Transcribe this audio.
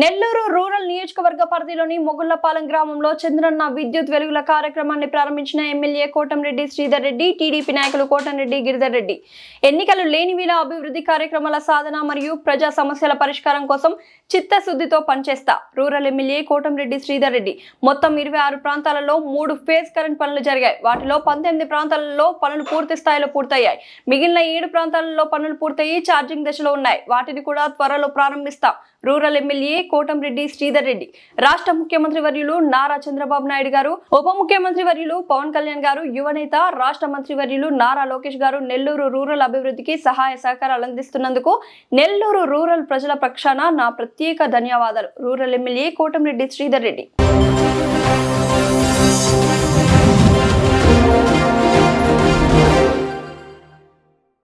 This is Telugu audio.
నెల్లూరు రూరల్ నియోజకవర్గ పరిధిలోని మొగుళ్ళపాలెం గ్రామంలో చంద్రన్న విద్యుత్ వెలుగుల కార్యక్రమాన్ని ప్రారంభించిన ఎమ్మెల్యే కోటంరెడ్డి శ్రీధర్ రెడ్డి టీడీపీ నాయకులు కోటంరెడ్డి గిరిధర్ రెడ్డి. ఎన్నికలు లేనివిల అభివృద్ధి కార్యక్రమాల సాధన మరియు ప్రజా సమస్యల పరిష్కారం కోసం చిత్తశుద్ధితో పనిచేస్తా రూరల్ ఎమ్మెల్యే కోటంరెడ్డి శ్రీధర్ రెడ్డి. మొత్తం ఇరవై ఆరు ప్రాంతాలలో మూడు ఫేజ్ కరెంట్ పనులు జరిగాయి. వాటిలో పంతొమ్మిది ప్రాంతాలలో పనులు పూర్తి స్థాయిలో పూర్తయ్యాయి. మిగిలిన ఏడు ప్రాంతాలలో పనులు పూర్తయి ఛార్జింగ్ దశలో ఉన్నాయి. వాటిని కూడా త్వరలో ప్రారంభిస్తాం రూరల్ ఎమ్మెల్యే కోటంరెడ్డి శ్రీధర్ రెడ్డి. రాష్ట్ర ముఖ్యమంత్రి వర్యులు నారా చంద్రబాబు నాయుడు గారు ఉప ముఖ్యమంత్రి వర్యులు పవన్ కళ్యాణ్ గారు యువనేత రాష్ట్ర మంత్రి వర్యులు నారా లోకేష్ గారు నెల్లూరు రూరల్ అభివృద్ధికి సహాయ సహకారాలు అందిస్తున్నందుకు నెల్లూరు రూరల్ ప్రజల పక్షాన నా ప్రత్యేక ధన్యవాదాలు. Rural MLA Kotamreddy Sridhar Reddy.